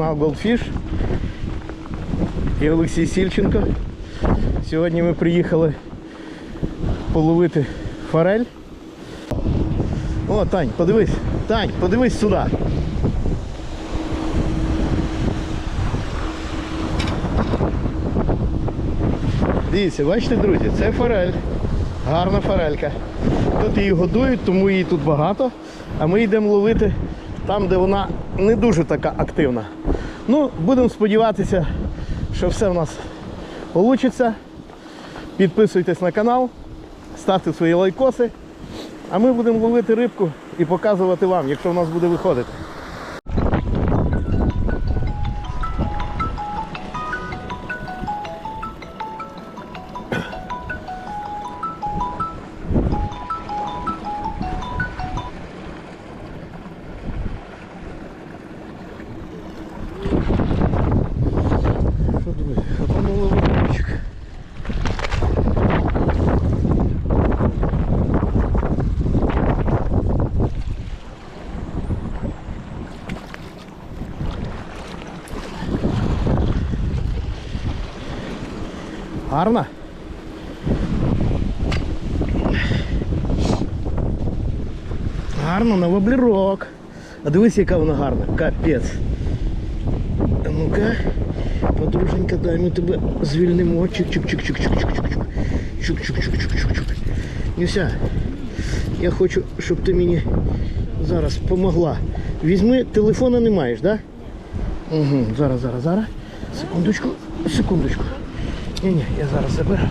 Goldfish і Олексій Сільченко. Сьогодні ми приїхали половити форель. О, Тань, подивись, Тань, подивись сюди. Дивіться, бачите, друзі, це форель. Гарна форелька. Тут її годують, тому її тут багато. А ми йдемо ловити там, де вона не дуже така активна. Ну, будемо сподіватися, що все в нас вийде. Підписуйтесь на канал, ставте свої лайкоси. А ми будемо ловити рибку і показувати вам, якщо в нас буде виходити. Гарна? Гарно на воблерок. А дивись, яка вона гарна. Капець. А ну-ка, подруженька, дай ми тебе звільнимо. Чик-чик-чик-чик-чик-чик-чик. Чик-чик-чик-чик-чик-чик. Нюся, я хочу, щоб ти мені зараз помогла. Візьми, телефона не маєш, так? Да? Угу, зараз, зараз, зараз. Секундочку, секундочку. Ні-ні, я зараз заберу.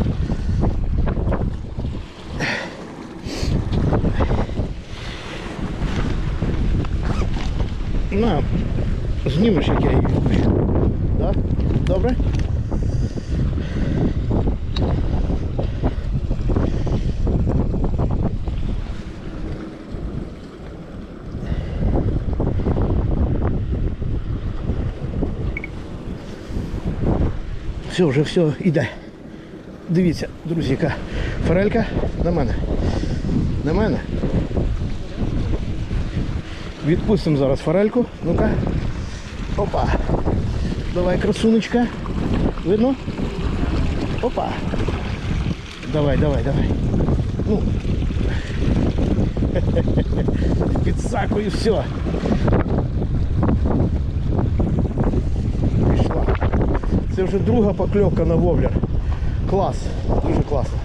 На, знімеш, як я її. Так? Добре? Все, вже все, іде. Дивіться, друзі, яка форелька на мене. На мене. Відпустимо зараз форельку. Ну-ка. Опа. Давай, красунечка. Видно? Опа. Давай, давай, давай. Ну. Підсакую, все. Це вже друга покльовка на воблер. Клас. Дуже класно.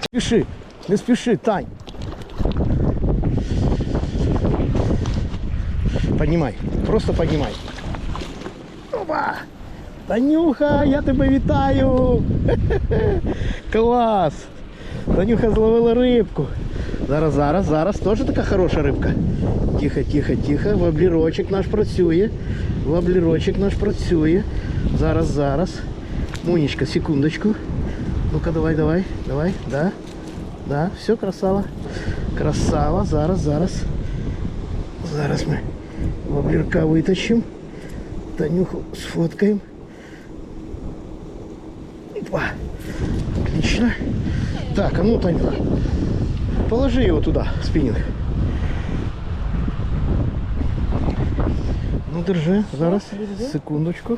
Спіши, не спіши, Тань. Поднимай, просто поднимай. Опа! Танюха, я тебе вітаю! Клас! Танюха зловила рибку. Зараз, зараз, зараз теж така хороша рибка. Тихо, тихо, тихо. Воблірочок наш працює. Воблірочок наш працює. Зараз, зараз. Мунечка, секундочку. Ну-ка, давай, давай, давай, да. Да, все, красава. Красава. Зараз, зараз. Зараз ми воблірка витащимо. Танюху сфоткаємо. Опа. Отлично. Так, а ну, Танюха, Положи его туда, спиннинг. Ну, держи, зараз, секундочку.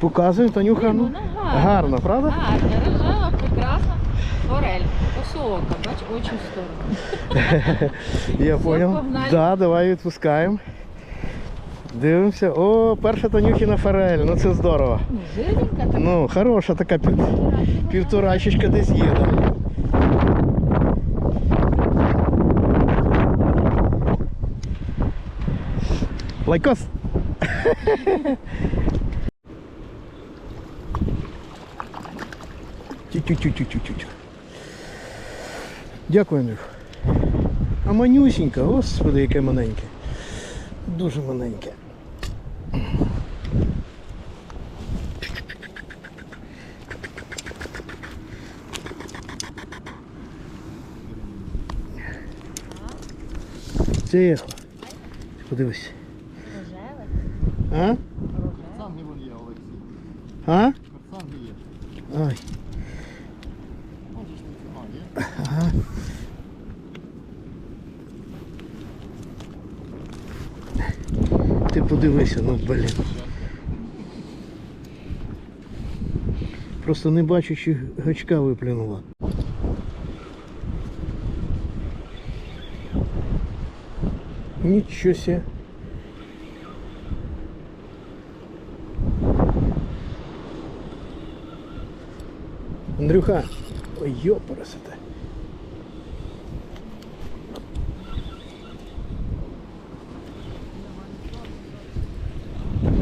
Показуємо, Танюха. Ну, Блін, вона гарна. гарно, правда? Гарна, рожева, прекрасна. Форель. Висока, бач, очі в сторону. Я понял. Да, давай відпускаємо. Дивимося. О, перша Танюхіна форель. Ну це здорово. Ну, жирненька така. Ну, хороша така півторачечка десь є, да. Лайкос! Тю-тю-тю-тю-тю-тю. Дякую, Андрюх. А манюсінька, господи, яке маленьке. Дуже маленьке. Це Тихо. Подивись. А? Сам вон є, Олексій. А? Сам є. Ай. Можеш не є. Ага. Ти подивися, ну блін. Просто не бачучи гачка виплюнула. Нічого себе. Андрюха, ой, йопарасоте.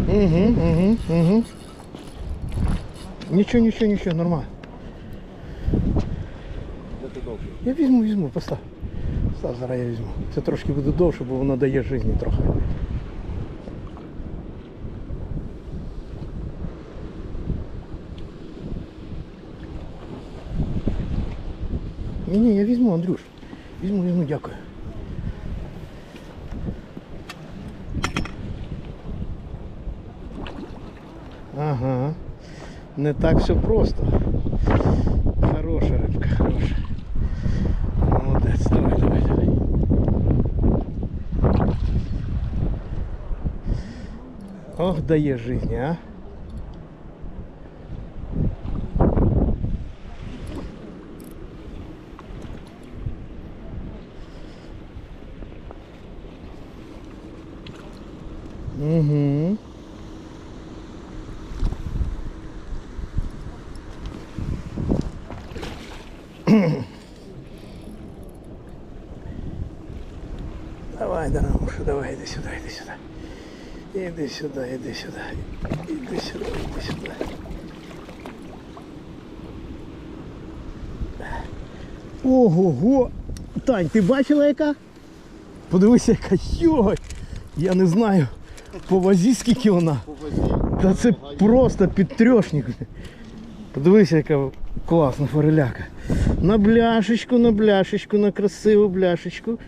Угу, угу, угу. Нічого, нічого, нічого, нормально. Я візьму, візьму, постав. Постав, зараз я візьму. Це трошки буде довше, бо воно дає житті трохи. Ні, ні, я візьму, Андрюш. Візьму, візьму, дякую. Ага. Не так все просто. Хороша рибка, хороша. Молодець, давай, давай, давай. Ох, дає жизнь, а. Угу. Давай, дорогуша, давай, иди сюда, иди сюда. Иди сюда, иди сюда. Иди сюда, иди сюда. Ого-го! Тань, ти бачила яка? Подивися, яка йой! Я не знаю по скільки вона. Та це просто підтрьошник. Подивися, яка класна фореляка. На бляшечку, на бляшечку, на красиву бляшечку.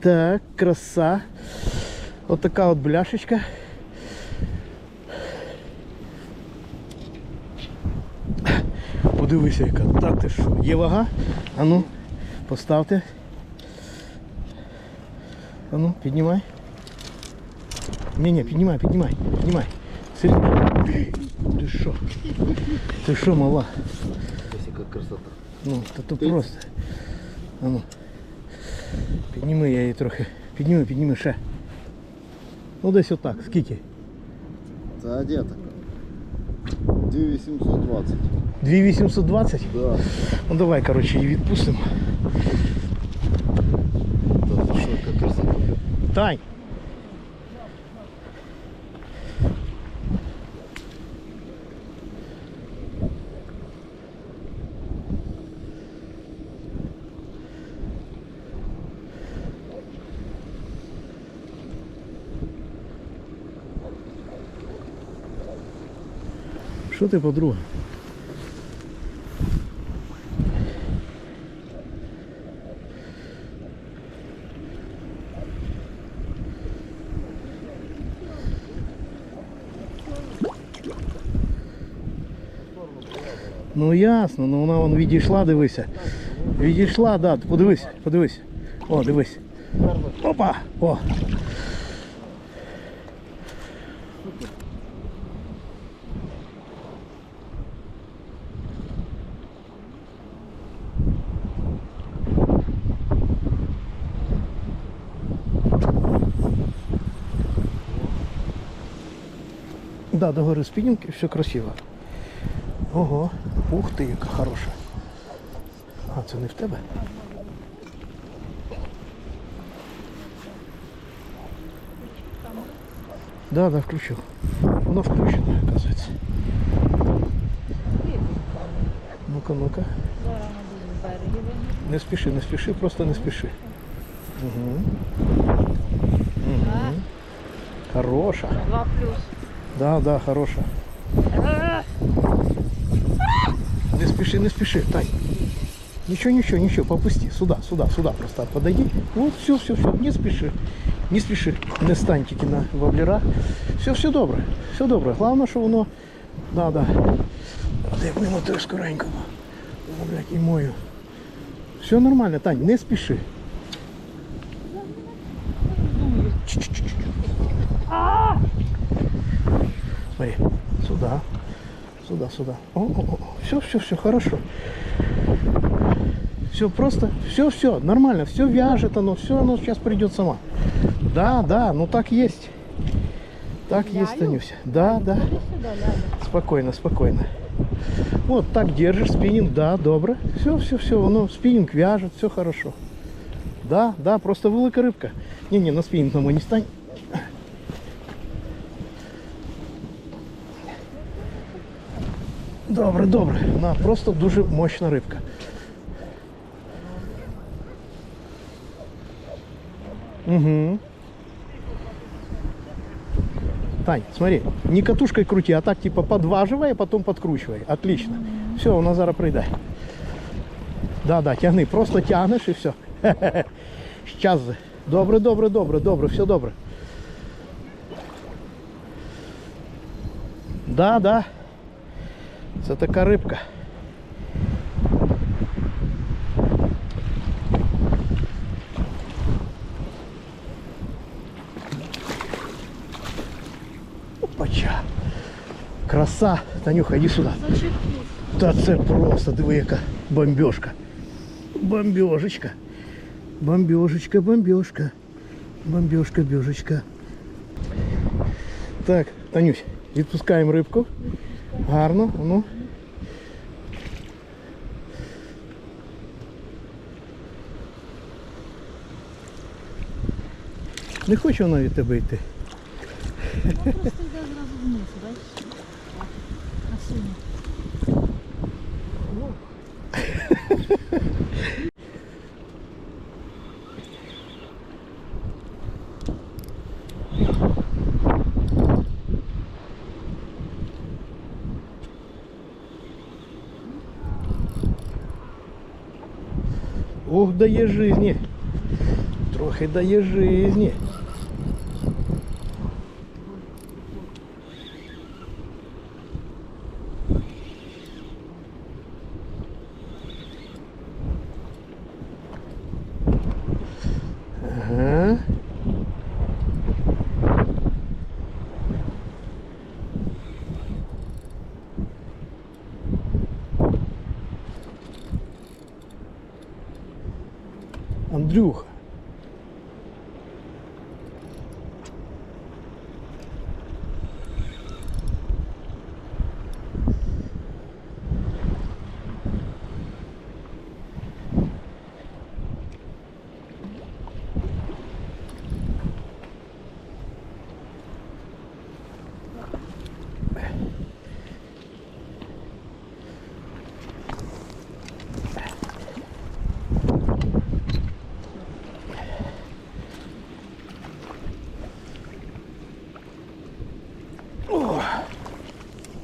Так, краса. От така от бляшечка. Подивися, яка. Та ти що? Є вага? Ану, поставте. Ану, піднімай. Ні, ні, піднімай, піднімай, піднімай. Сергій. Ти що? Ти що, мала? Ось яка красота. Ну, та то просто. А ну. Підніми я її трохи. Підніми, підніми ще. Ну десь отак. Скільки? Це де така? 2820. 2820? Да. Ну давай, коротше, її відпустимо. Та ти що, яка красота. Тань! Що ти, подруга? Ну ясно, ну вона вон відійшла, дивися. Відійшла, да, подивись, подивись. О, дивись. Опа! О! Да, догори спиннинг и все красиво. Ого, ух ти, яка хороша. А, це не в тебе? Да, да, включил. Воно включено, оказывается. Ну-ка, ну-ка. Не спіши, не спіши, просто не спіши. Угу. А, Хороша. Два плюс. Да, да, хороша. Не спеши, не спеши, Тань. Ничего, ничего, ничего, попусти. Сюда, сюда, сюда просто подойди. Вот, все, все, все, не спеши. Не спеши. Не стань тільки на воблера. Все, все добре. Все добре. Головне, що воно. Да, да. От як мимо тебе скоренько. О, блядь, і мою. Все нормально, Тань, не спіши. Чш-чш-чш. Сюда, сюда. О, о, о. Все, все, все, хорошо. Все просто, все, все, нормально, все вяжет оно, все оно сейчас придет сама. Да, да, ну так есть. Так есть, Ляю? Танюся. Да, да. Спокойно, спокойно. Вот так держишь, спиннинг, да, добре. Все, все, все, воно спиннинг вяжет, все хорошо. Да, да, просто велика рибка. Не, не, на спиннинг нам не стань. Добре, добре. На, просто дуже мощна рибка. Угу. Тань, смотри, не катушкой крути, а так типа подваживай, а потом подкручивай. Отлично. Все, вона зараз прийде. Да, да, тягни, просто тягнеш і все. Щас. Добре, добре, добре, добре, все добре. Да, да. Це така рибка. Опача. Краса. Танюха, иди сюда. Та це просто, диви, яка бомбежка. Бомбежечка. Бомбежечка, бомбежка. Бомбежка, бежечка. Так, Танюсь, відпускаємо рибку. Гарно, ну. Не хоче вона від тебе йти. Просто йде зразу вниз, бачиш? Красиво. Ох, дає жизни. Трохи дає жизни. Ага. Андрюха.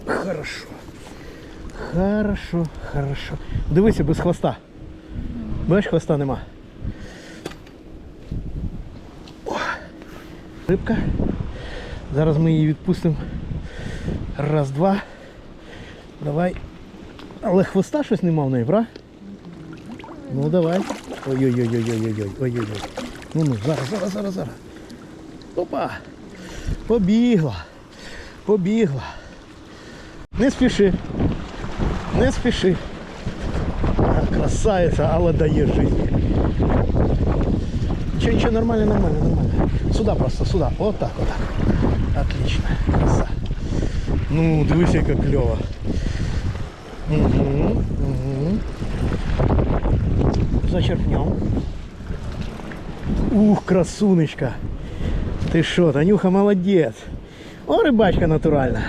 Хорошо. Хорошо, хорошо. Дивися без хвоста. Бачиш, хвоста нема. О, рибка. Зараз ми її відпустимо. Раз, два. Давай. Але хвоста щось нема в неї, бра? Ну давай. Ой-ой-ой-ой-ой-ой. Ой-ой-ой. Ну ну, зараз, зараз, зараз, зараз. Опа. Побігла. Побігла. Не спіши. Не спіши. А, Красавиця, але дає життя. Нічого, нічого, нормально, нормально, нормально. Сюди просто, сюди. Отак, отак. Отлично. Краса. Ну, дивися, яка кльова. Угу, угу. Зачерпнем. Ух, красунечка. Ти що, Танюха молодець. О, рибачка натуральна.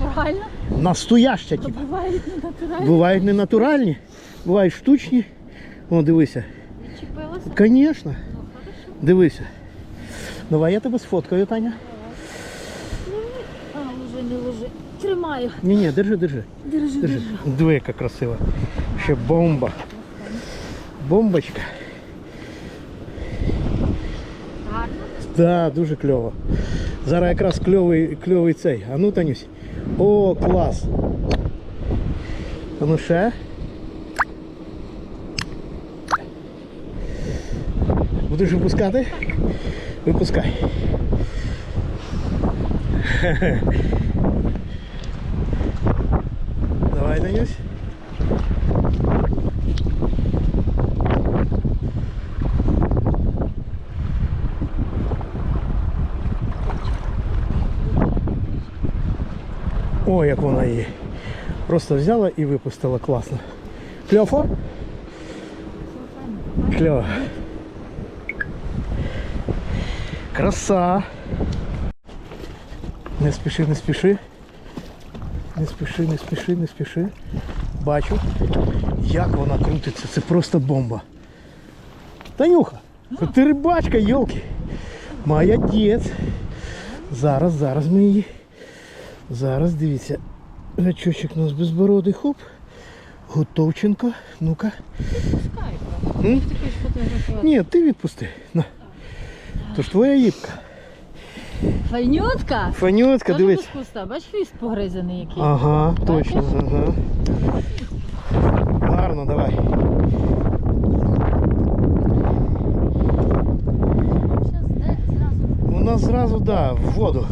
Натурально? Настояща, типа. Бувають не натурально. Бувають не натуральні, бувають штучні. О, дивися. Чіпилося? Звісно. Ну, хорошо. Дивися. Давай я тебе сфоткаю, Таня. А, уже не ложи. Тримаю. Ні, ні, держи, держи. Держи, Держи. Диви, яка красива. Ще бомба. Бомбочка. Гарно. Да, дуже кльово. Зараз якраз кльовий, кльовий цей. А ну, Танюсь. О, клас. А ну ще. Будеш випускати? Випускай. Давай, Данюсь. О, як вона її. Просто взяла і випустила класно. Кльофо? Кльово. Краса. Не спіши, не спіши. Не спіши, не спіши, не спіши. Бачу, як вона крутиться. Це просто бомба. Танюха, то ти рибачка, йолки. Молодець. Зараз, зараз ми її. Зараз дивіться. Гачочок у нас безбородий хоп. Готовченко. Ну-ка. Пускай Ти. Ні, ти відпусти. На. То ж твоя їбка. Файнютка? Фанютка, дивись. Бач, хвіст погризаний який. Ага, точно. Ага. Гарно, давай. У нас зразу, да, в воду.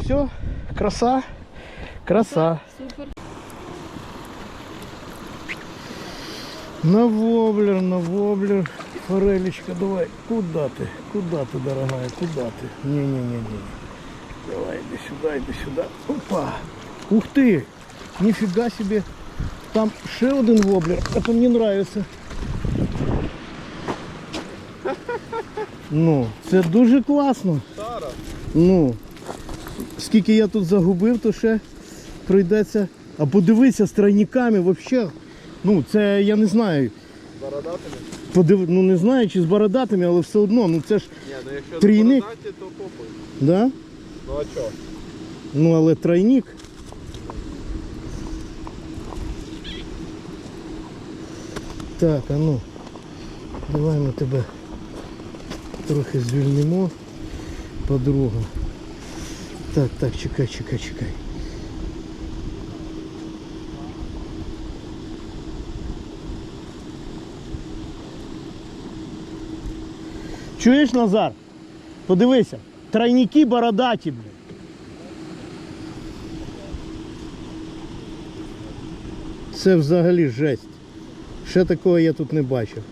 Все, краса. Краса. Супер. На воблер, на воблер. Форелечка, давай. Куда ты? Куда ты, дорогая? Куда ты? Не-не-не-не. Давай, иди сюда, иди сюда. Опа. Ух ты! Нифига себе. Там ще один воблер. Это мне нравится. Ну, це дуже класно. Ну, скільки я тут загубив, то ще прийдеться. А подивися з тройниками взагалі. Ну, це я не знаю. Бородатими? Подив... Ну не знаю, чи з бородатими, але все одно, ну це ж. Ні, ну якщо Трійник? з бородаті, то попой. Да? Ну а чо? Ну але тройник. Так, а ну. Давай ми тебе трохи звільнимо. Подруга. Так, так, чекай, чекай, чекай. Чуєш, Назар? Подивися, тройники бородаті, блін. Це взагалі жесть. Ще такого я тут не бачив.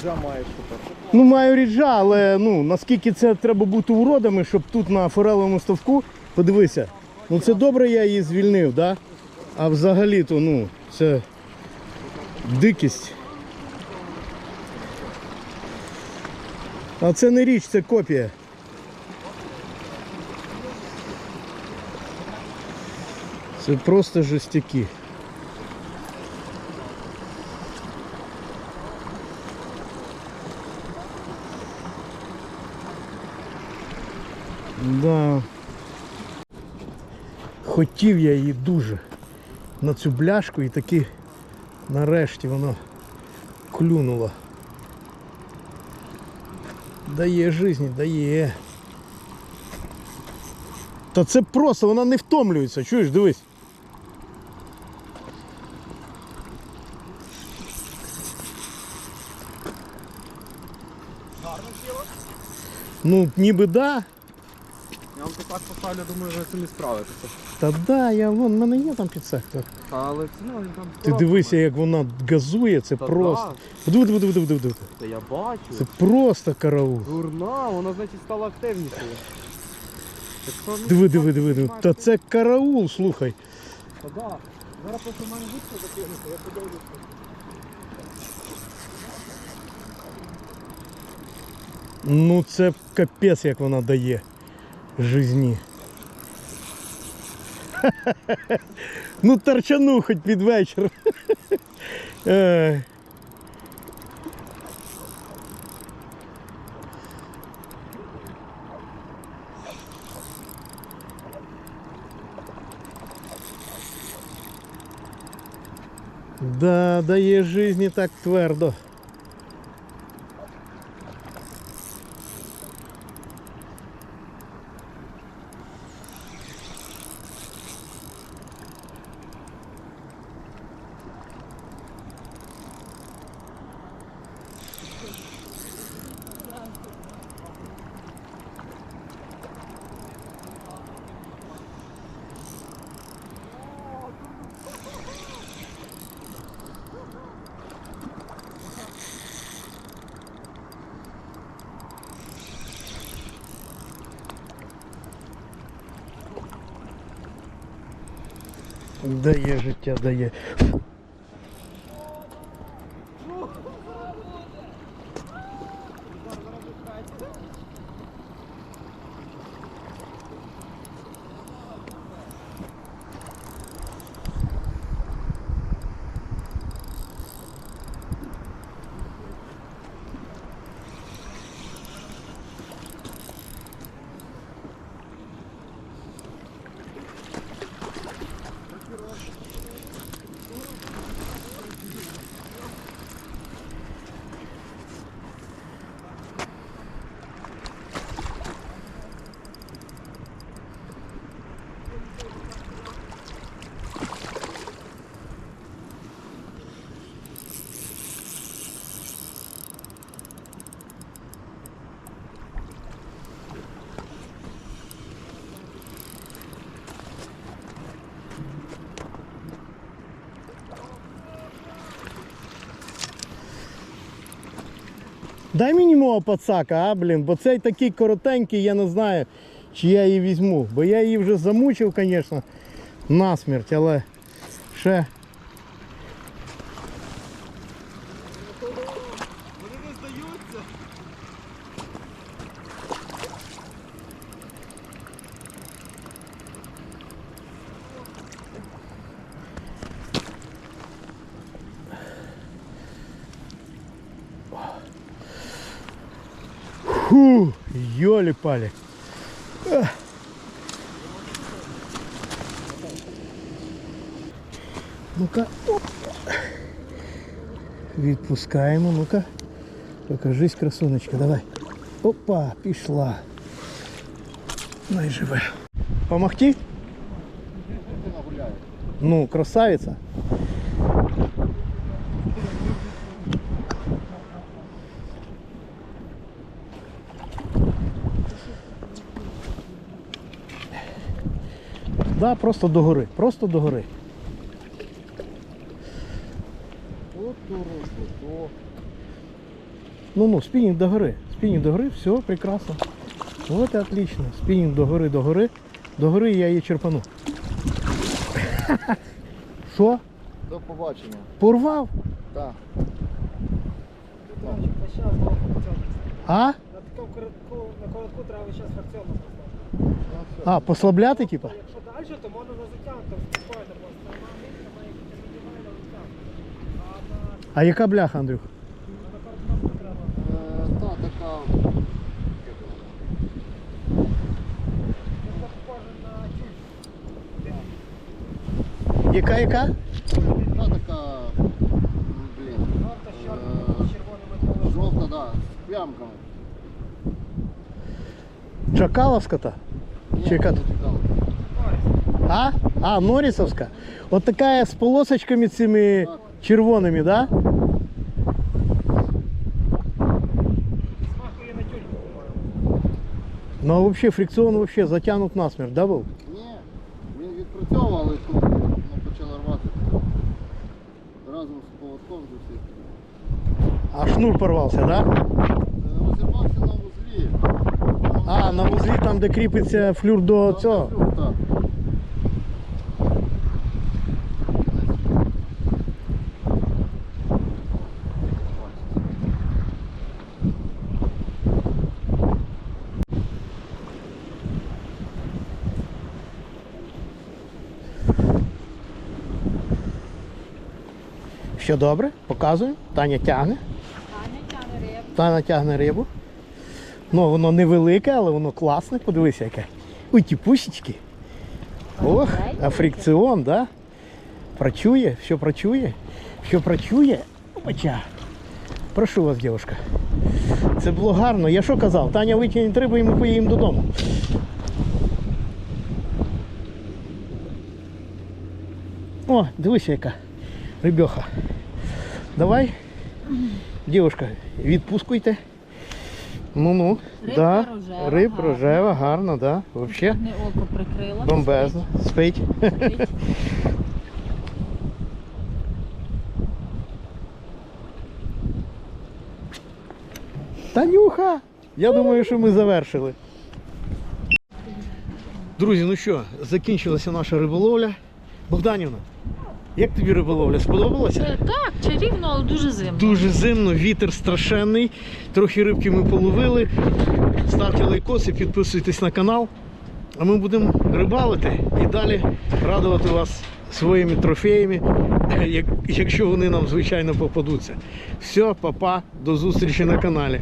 Вже маєш тепер. Ну, маю ріджа, але ну, наскільки це треба бути уродами, щоб тут на форелевому ставку, подивися, ну це добре я її звільнив, да? а взагалі-то, ну, це дикість. А це не річ, це копія. Це просто жестяки. Да. Хотів я її дуже на цю бляшку і таки нарешті воно клюнуло. Дає житті, дає. Та це просто, вона не втомлюється, чуєш, дивись. Ну, ніби да. Вам так поставлю, думаю, ви самі справитеся. Та да, я вон, в мене є там підсектор. Але ну, він там Ти дивися, як вона газує, це Та просто. Диви, диви, диви, диви, диви. Та я бачу. Це просто караул. Дурна, вона значить стала активнішою. Якщо не Диви, диви, диви, диви. Та це караул, слухай. Та да. Зараз просто в мене вудку закинути, я подивлюся. Ну це капець, як вона дає жизні. Ну торчану хоч під вечір. Ей. Да, дає жизни так твердо. Дає життя, дає. Дай мені мого пацака, а, блін, бо цей такий коротенький, я не знаю, чи я її візьму. Бо я її вже замучив, звісно, насмерть, але ще. Вони не здаються. Фу, йолі-палі. Ех. Ну-ка. оп. Відпускаємо, ну-ка. Покажись, красунечка, давай. Опа, пішла. Найживе. Помогти? Ну, красавиця. Да, просто догори, просто догори. От дорожку, то. Ну, ну, спиннинг до горы. Спиннинг до горы, все, прекрасно. Вот и отлично. Спиннинг до горы, до горы. До гори я її черпану. Що? До побачення. Порвав? Так. А? На такому коротку, на коротку треба зараз фракціонно поставити. А, послабляти, типа? Якщо далі, то можна не затягнути, спокійно просто. А яка бляха, Андрюх? треба. Та така. Яка яка? Та така. Блін. Жовта з з червоними. Жовта, да, з плямками. Чакаловська та? Цікаво. А? А, Норісовська. От така з полосочками цими червоними, да? Ну а взагалі фрикціон вообще затягнут насмерть, да, був? Ні, він відпрацьовував, але воно почало рвати. Разом з поводком з усіх. А шнур порвався, да? Е, Розірвався на вузлі. А, на вузлі там, де кріпиться флюр до цього. Так. Все добре, показуємо. Таня тягне. Таня тягне рибу. Таня тягне рибу. Ну, воно невелике, але воно класне. Подивися яке. Ой, ті пусічки. Ох, а фрикціон, да? Працює, все працює. Все працює. Опача. Прошу вас, дівчинка. Це було гарно. Я що казав? Таня витягне рибу і ми поїдемо додому. О, дивися яка рибьоха. Давай, дівчинка, відпускуйте. Ну-ну. Рибка да. рожева, Риб гарна. рожева, гарно, да. Вообще Не око прикрила. бомбезно. Спить. Спить. Танюха! Я думаю, що ми завершили. Друзі, ну що, закінчилася наша риболовля. Богданівна, як тобі риболовля? Сподобалося? Е, Так, чарівно, але дуже зимно. Дуже зимно, вітер страшенний. Трохи рибки ми половили. Ставте лайкоси, підписуйтесь на канал. А ми будемо рибалити і далі радувати вас своїми трофеями, якщо вони нам, звичайно, попадуться. Все, папа, до зустрічі на каналі.